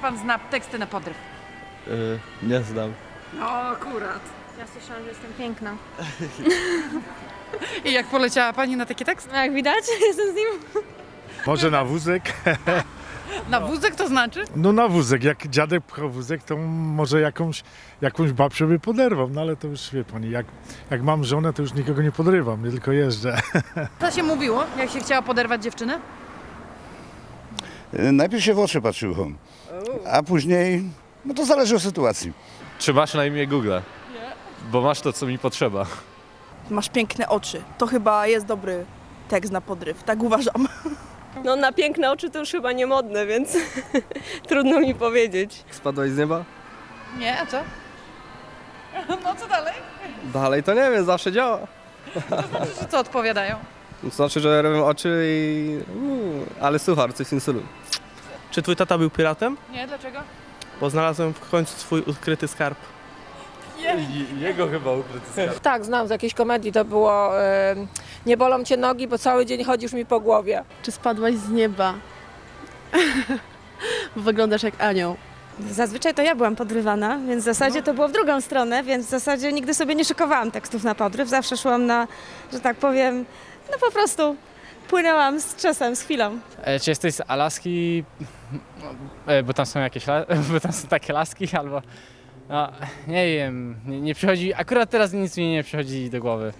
pan zna teksty na podryw? Y, nie znam. No akurat. Ja słyszałam, że jestem piękna. I jak poleciała pani na taki tekst? No jak widać, jestem z nim. Może na wózek? Na wózek to znaczy? No na wózek. Jak dziadek pchał wózek, to może jakąś, jakąś babcię by poderwał. No ale to już wie pani, jak, jak mam żonę, to już nikogo nie podrywam, tylko jeżdżę. Co się mówiło, jak się chciała poderwać dziewczynę? Y, Najpierw się w oczy patrzyło, a później, no to zależy od sytuacji. Czy masz na imię Google? Bo masz to, co mi potrzeba. Masz piękne oczy. To chyba jest dobry tekst na podryw, tak uważam. No na piękne oczy to już chyba nie modne, więc trudno mi powiedzieć. Spadłeś z nieba? Nie, a co? No co dalej? Dalej to nie wiem, zawsze działa. Czy co odpowiadają? To znaczy, że robią oczy i... Ale suchar, coś w tym stylu. Czy twój tata był piratem? Nie, dlaczego? Bo znalazłem w końcu swój ukryty skarb. Jego chyba ukryty Tak, znam z jakiejś komedii, to było e, Nie bolą cię nogi, bo cały dzień chodzisz mi po głowie. Czy spadłaś z nieba? Wyglądasz jak anioł. Zazwyczaj to ja byłam podrywana, więc w zasadzie to było w drugą stronę, więc w zasadzie nigdy sobie nie szykowałam tekstów na podryw. Zawsze szłam na, że tak powiem, no po prostu płynęłam z czasem, z chwilą. E, Czy jesteś z Alaski, E, bo tam są jakieś, bo tam są takie laski, albo, no, nie wiem, nie, nie przychodzi, akurat teraz nic mi nie przychodzi do głowy.